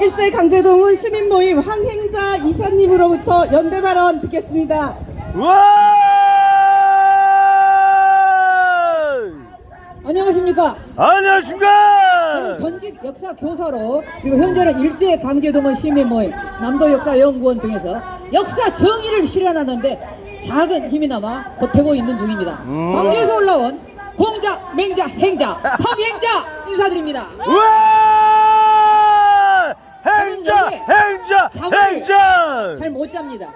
일제 강제동원 시민 모임 황행자 이사님으로부터 연대 발언 듣겠습니다. 와! 안녕하십니까? 저는 안녕하십니까? 전직 역사 교사로 그리고 현재는 일제 강제동원 시민 모임 남도 역사 연구원 등에서 역사 정의를 실현하는데 작은 힘이나마 보태고 있는 중입니다. 음. 광주에서 올라온 공자, 맹자, 행자, 황행자 인사드립니다. 와! 행자, 행자, 행자. 잘 못 잡니다.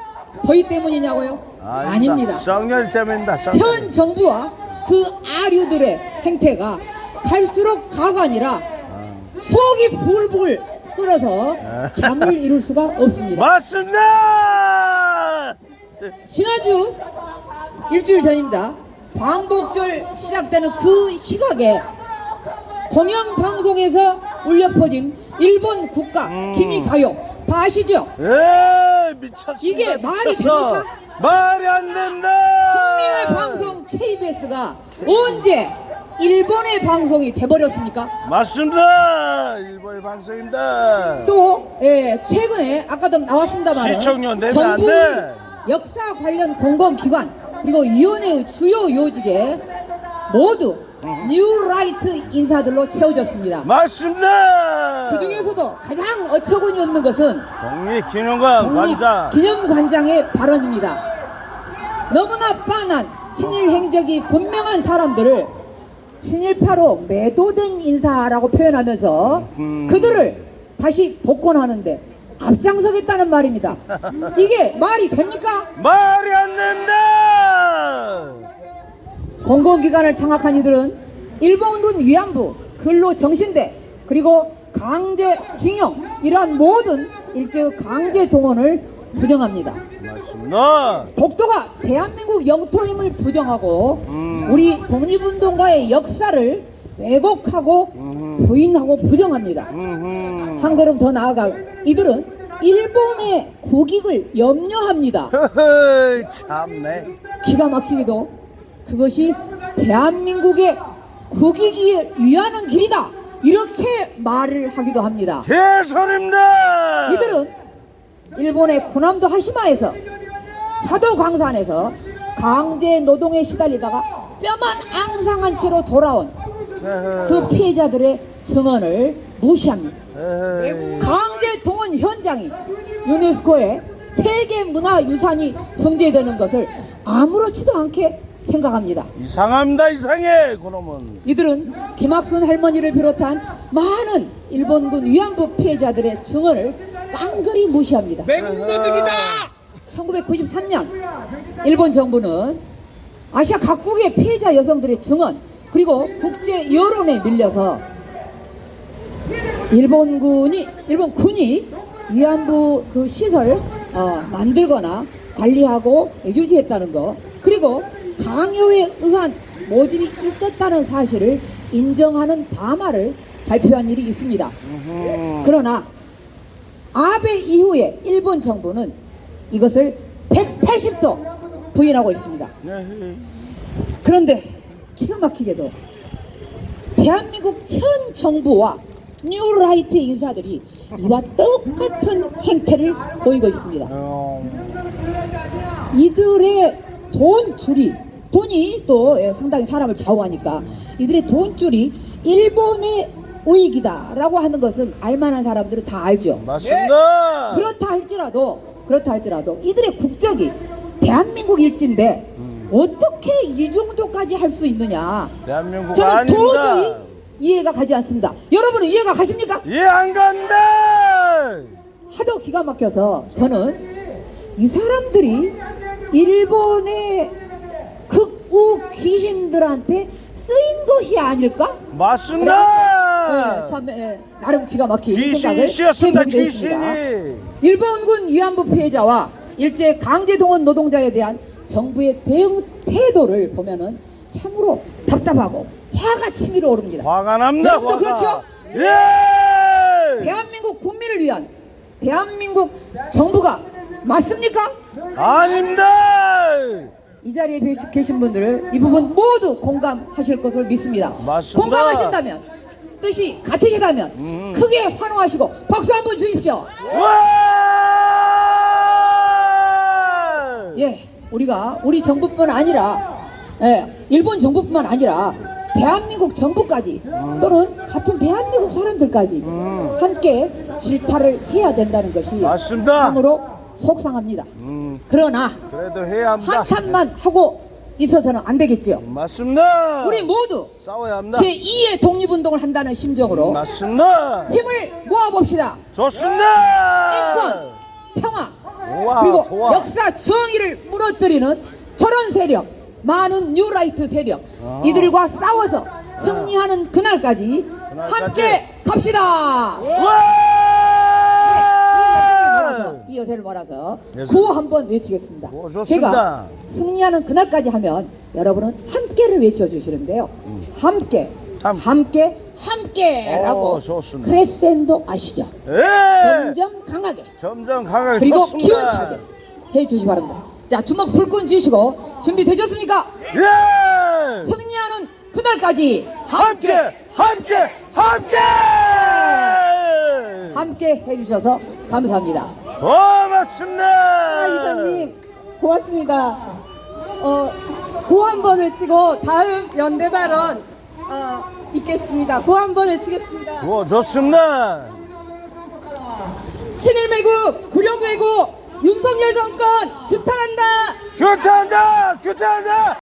더위 때문이냐고요? 아닙니다. 쌍년 때문입니다. 쌍년. 현 정부와 그 아류들의 행태가 갈수록 가관이라 속이 불불 끓어서 잠을 이룰 수가 없습니다. 맞습니다. 지난주 일주일 전입니다. 광복절 시작되는 그 시각에 공영 방송에서 울려 퍼진 일본 국가 음. 기미가요 다 아시죠? 에 미쳤습니다. 이게 말이 미쳤어. 됩니까? 말이 안. 국민의 방송 KBS가 언제 일본의 방송이 돼버렸습니까? 맞습니다. 일본의 방송입니다. 또 예, 최근에 아까도 나왔습니다만 시청료 내면 안 돼. 역사 관련 공공기관 그리고 위원회의 주요 요직에 모두 음. 뉴 라이트 인사들로 채워졌습니다. 맞습니다. 그 중에서도 가장 어처구니 없는 것은 독립기념관 관장. 기념관장의 발언입니다. 너무나 빤한 친일 행적이 분명한 사람들을 친일파로 매도된 인사라고 표현하면서 음. 그들을 다시 복권하는데 앞장서겠다는 말입니다. 이게 말이 됩니까? 말이 안 된다. 공공기관을 장악한 이들은 일본군 위안부, 근로정신대, 그리고 강제징용 이러한 모든 일제의 강제 동원을 부정합니다. 맞습니다. 독도가 대한민국 영토임을 부정하고 음. 우리 독립운동가의 역사를 왜곡하고 음. 부인하고 부정합니다. 음흠. 한 걸음 더 나아가 이들은 일본의 국익을 염려합니다. 참네. 기가 막히게도 그것이 대한민국의 국익이 위하는 길이다. 이렇게 말을 하기도 합니다. 개소리입니다. 이들은 일본의 군함도 하시마에서 사도 광산에서 강제 노동에 시달리다가 뼈만 앙상한 채로 돌아온. 그 피해자들의 증언을 무시합니다. 강제 동원 현장이 유네스코에 세계 문화유산이 등재되는 것을 아무렇지도 않게 생각합니다. 이상합니다. 이상해. 그놈은. 이들은 김학순 할머니를 비롯한 많은 일본군 위안부 피해자들의 증언을 깡그리 무시합니다. 맹도들이다. 1993년 일본 정부는 아시아 각국의 피해자 여성들의 증언 그리고 국제 여론에 밀려서 일본군이 일본 군이 위안부 그 시설 어, 만들거나 관리하고 유지했다는 거 그리고 강요에 의한 모집이 있었다는 사실을 인정하는 담화를 발표한 일이 있습니다. 그러나 아베 이후에 일본 정부는 이것을 180도 부인하고 있습니다. 에헤이. 그런데 기가 막히게도 대한민국 현 정부와 뉴라이트 인사들이 이와 똑같은 행태를 보이고 있습니다. 어, 이들의 돈 줄이 돈이 또 예, 상당히 사람을 좌우하니까 이들의 돈줄이 일본의 우익이다라고 하는 것은 알만한 사람들은 다 알죠. 맞습니다. 그렇다 할지라도 그렇다 할지라도 이들의 국적이 대한민국 일지인데 음. 어떻게 이 정도까지 할 수 있느냐? 대한민국 저는 아닙니다. 도저히 이해가 가지 않습니다. 여러분은 이해가 가십니까? 이해 안 간다. 하도 기가 막혀서 저는 이 사람들이 일본의 극 우 귀신들한테 쓰인 것이 아닐까? 맞습니다. 네, 참 예, 나름 기가 막힌 생각을 귀신이었습니다. 해보게 됐습니다. 귀신이. 일본군 위안부 피해자와 일제 강제 동원 노동자에 대한 정부의 대응 태도를 보면은 참으로 답답하고 화가 치밀어 오릅니다. 화가 납니다. 여러분도 화가. 그렇죠? 예. 대한민국 국민을 위한 대한민국 정부가 맞습니까? 아닙니다. 이 자리에 계신 분들 이 부분 모두 공감하실 것을 믿습니다. 맞습니다. 공감하신다면 뜻이 같으시다면 음. 크게 환호하시고 박수 한번 주십시오. 와! 예, 우리가 우리 정부뿐 아니라 예, 일본 정부뿐만 아니라 대한민국 정부까지 또는 같은 대한민국 사람들까지 음. 함께 질타를 해야 된다는 것이 맞습니다. 참으로 속상합니다. 음, 그러나 그래도 해야 합니다. 한탄만 하고 있어서는 안 되겠죠. 맞습니다. 우리 모두 싸워야 합니다. 제2의 독립운동을 한다는 심정으로 맞습니다. 힘을 모아봅시다. 좋습니다. 인권, 평화, 좋아, 그리고 좋아. 역사 정의를 무너뜨리는 저런 세력, 많은 뉴라이트 세력, 아. 이들과 싸워서 승리하는 그날까지 그날까지. 함께 갑시다. 와! 이 여세를 몰아서 예, 구호 한번 외치겠습니다. 좋습니다. 제가 승리하는 그날까지 하면 여러분은 함께를 외쳐주시는데요. 함께, 음. 함. 함께, 함께라고 오, 좋습니다. 크레센도 아시죠? 예. 점점 강하게 점점 강하게 그리고 좋습니다. 기운차게 해주시 기 바랍니다. 자 주먹 불끈 쥐시고 준비되셨습니까? 예. 승리하는 그날까지 함께, 함께, 함께. 함께 해주셔서 감사합니다. 고맙습니다. 아, 이사님 고맙습니다. 어, 고 한 번 외치고 다음 연대 발언 어, 있겠습니다. 고 한 번 외치겠습니다. 고 좋습니다. 친일 매국, 구룡 매국, 윤석열 정권 규탄한다. 규탄한다, 규탄한다,